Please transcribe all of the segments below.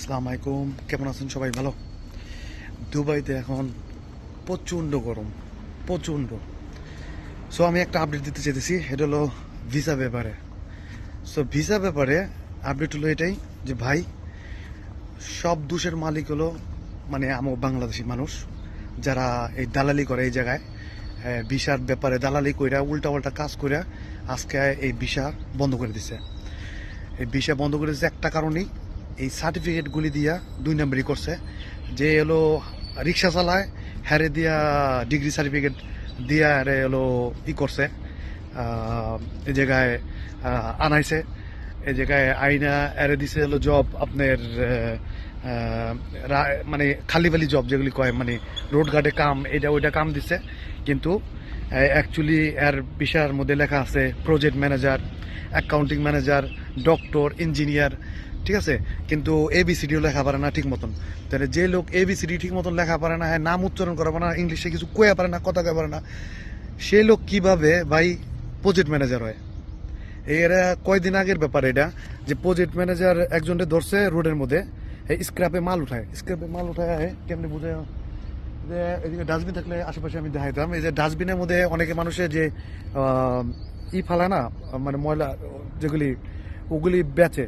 আসসালামু আলাইকুম। কেমন আছেন সবাই? ভালো? দুবাইতে এখন প্রচণ্ড গরম। প্রচণ্ড। সো আমি একটা আপডেট দিতে চাইতেছি। এটা হলো ভিসা ব্যাপারে। সো ভিসা ব্যাপারে আপডেট হলো এটাই যে, ভাই, সব দোষের মালিক হলো মানে আমার বাংলাদেশি মানুষ, যারা এই দালালি করে এই জায়গায়। ভিসার ব্যাপারে দালালি কইরা উল্টা কাজ কইরা আজকে এই ভিসা বন্ধ করে দিছে। এই ভিসা বন্ধ করে দিচ্ছে একটা কারণেই। এই সার্টিফিকেটগুলি দিয়া দুই নম্বরই করছে। যে হলো রিক্সা চালায়, হ্যারে দিয়া ডিগ্রি সার্টিফিকেট দিয়া হ্যারে হলো ই করছে এই জায়গায় আনাইছে। এই জায়গায় আইনা এরে দিছে হলো জব আপনার মানে খালি খালি জব যেগুলি কয় মানে রোড গার্ডে কাম এটা ওইটা কাম দিছে। কিন্তু অ্যাকচুয়ালি এর বিষয়ের মধ্যে লেখা আছে project manager accounting manager doctor engineer ঠিক আছে? কিন্তু এবিসিডিও লেখা পারে না ঠিক মতন। তাহলে যে লোক এবিসিডি ঠিক মতন লেখা পারে না হ্যাঁ নাম উচ্চারণ করা পারে না, ইংলিশে কিছু কয়া পারে না, কথা কয়ে পারে না, সে লোক কীভাবে ভাই প্রজেক্ট ম্যানেজার হয়? এরা কয়দিন আগের ব্যাপার এটা, যে প্রজেক্ট ম্যানেজার একজনকে ধরছে রোডের মধ্যে স্ক্র্যাপে মাল উঠায়। স্ক্র্যাপে মাল উঠায় কেমনি বুঝে যে এদিকে ডাস্টবিন থাকলে আশেপাশে আমি দেখাইতাম, এই যে ডাস্টবিনের মধ্যে অনেকে মানুষের যে ই ফালায় না মানে ময়লা যেগুলি, ওগুলি বেচে।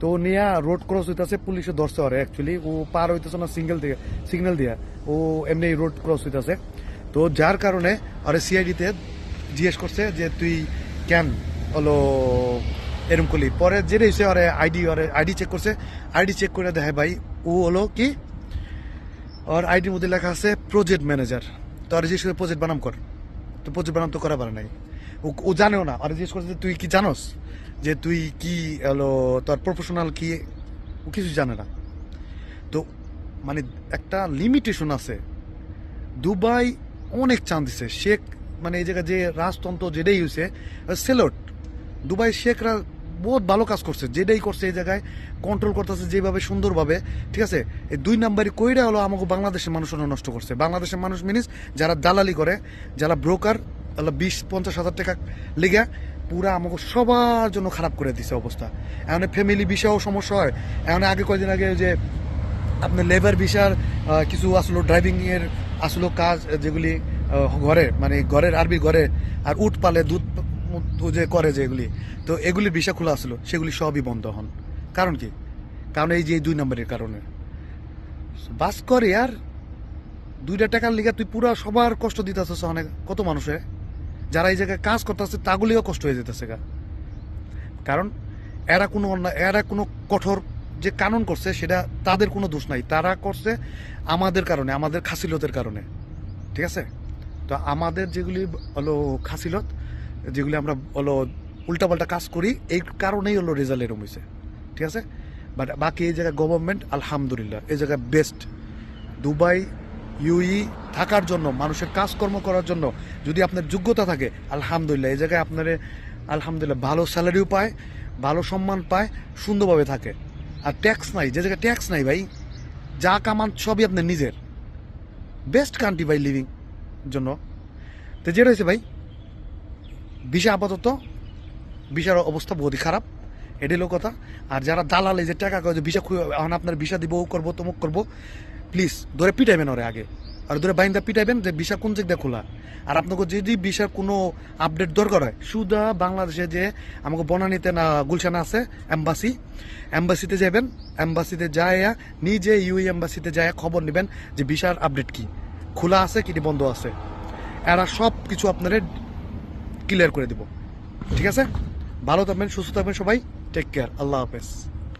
তো ও নিয়ে রোড ক্রস হইতেছে পুলিশে ধরছে ওরে অ্যাকচুয়ালি ও পার হইতেছে না সিঙ্গেল দিয়ে সিগন্যাল দিয়া। ও এমনি রোড ক্রস হইতেছে। তো যার কারণে আরে সিআইডিতে জিজ্ঞেস করছে যে, তুই কেন হলো এরম করলি? পরে যেটা হয়েছে ওরে আইডি ওরে আইডি চেক করছে। আইডি চেক করে দেখে ভাই, ও হলো কি? ওর আইডির মধ্যে লেখা আছে প্রজেক্ট ম্যানেজার তো আর জিজ্ঞেস করে প্রজেক্ট বানাম কর। তো প্রজেক্ট বানাম তো করা পারে নাই। ও জানেও না। আর জিজ্ঞেস করছে তুই কি জানোস যে তুই কি, হলো, তোর প্রফেশনাল কি? ও কিছু জানে না। তো মানে একটা লিমিটেশন আছে। দুবাই অনেক চান দিছে। শেখ মানে এই জায়গায় যে রাজতন্ত্র যেটাই হয়েছে সেলট দুবাই শেখরা বহুত ভালো কাজ করছে। যেটাই করছে এই জায়গায় কন্ট্রোল করতেছে যেভাবে, সুন্দরভাবে। ঠিক আছে? এই দুই নাম্বারই কইরা হলো আমাকে বাংলাদেশের মানুষ নষ্ট করছে। বাংলাদেশের মানুষ মিনিস যারা দালালি করে, যারা ব্রোকার তাহলে বিশ, পঞ্চাশ হাজার টাকা লেগে পুরা আমাকে সবার জন্য খারাপ করে দিছে অবস্থা। এখন ফ্যামিলি বিষয়েও সমস্যা হয়। এখন আগে কয়েকদিন আগে যে আপনার লেবার ভিসার কিছু আসলো ড্রাইভিং এর আসলো কাজ যেগুলি ঘরে মানে ঘরের, আরবি ঘরে, আর উট পালে, দুধ যে করে যেগুলি তো এগুলি ভিসা খোলা আসলো, সেগুলি সবই বন্ধ হন। কারণ কি? কারণ এই যে দুই নম্বরের কারণে। বাস করে আর দুইটা টাকার লিগা তুই পুরো সবার কষ্ট দিতেছিস অনেক, কত মানুষে? যারা এই জায়গায় কাজ করতেছে, তাগুলিও কষ্ট হয়ে যেতেছে গা। কারণ এরা কোনো অন্যায়, এরা কোনো কঠোর যে কানুন করছে, সেটা তাদের কোনো দোষ নাই। তারা করছে আমাদের কারণে, আমাদের খাসিলতের কারণে। ঠিক আছে? তো আমাদের যেগুলি হলো খাসিলত, যেগুলি আমরা হলো উল্টাপাল্টা কাজ করি, এই কারণেই হলো রেজাল্ট এরম হয়েছে ঠিক আছে? বাট বাকি এই জায়গায় গভর্নমেন্ট আলহামদুলিল্লাহ, এই জায়গায় বেস্ট দুবাই ইউই থাকার জন্য, মানুষের কাজকর্ম করার জন্য যদি আপনার যোগ্যতা থাকে, আলহামদুলিল্লাহ, এই জায়গায় আপনার আলহামদুলিল্লাহ ভালো স্যালারিও পায়, ভালো সম্মান পায়, সুন্দরভাবে থাকে। আর ট্যাক্স নাই, যে জায়গায় ট্যাক্স নাই ভাই, যা কামান সবই আপনার নিজের। বেস্ট কান্ট্রি ভাই লিভিং জন্য। তো যেটা রয়েছে ভাই, ভিসা আপাতত, ভিসার অবস্থা বহুতই খারাপ, এটাই কথা। আর যারা দালাল, এই যে টাকা করে যে ভিসা এখন আপনার ভিসা দিব করব, তমুক করব প্লিজ, ধরে পিটাইবেন ওরে আগে। আর ধরে বাইন্দা পিটাইবেন যে ভিসা কোন জায়গা খোলা। আর আপনাকে যদি ভিসার কোনো আপডেট দরকার হয়, সুদা বাংলাদেশে যে আমাকে বনানীতে না গুলশানে আছে এম্বাসি এম্বাসিতে যাবেন এম্বাসিতে যায় নিজে ইউই এম্বাসিতে যায় খবর নেবেন যে ভিসার আপডেট কি। খোলা আছে কি, বন্ধ আছে। এরা সব কিছু আপনারা ক্লিয়ার করে দিব। ঠিক আছে? ভালো থাকবেন, সুস্থ থাকবেন সবাই। টেক কেয়ার আল্লাহ হাফেজ।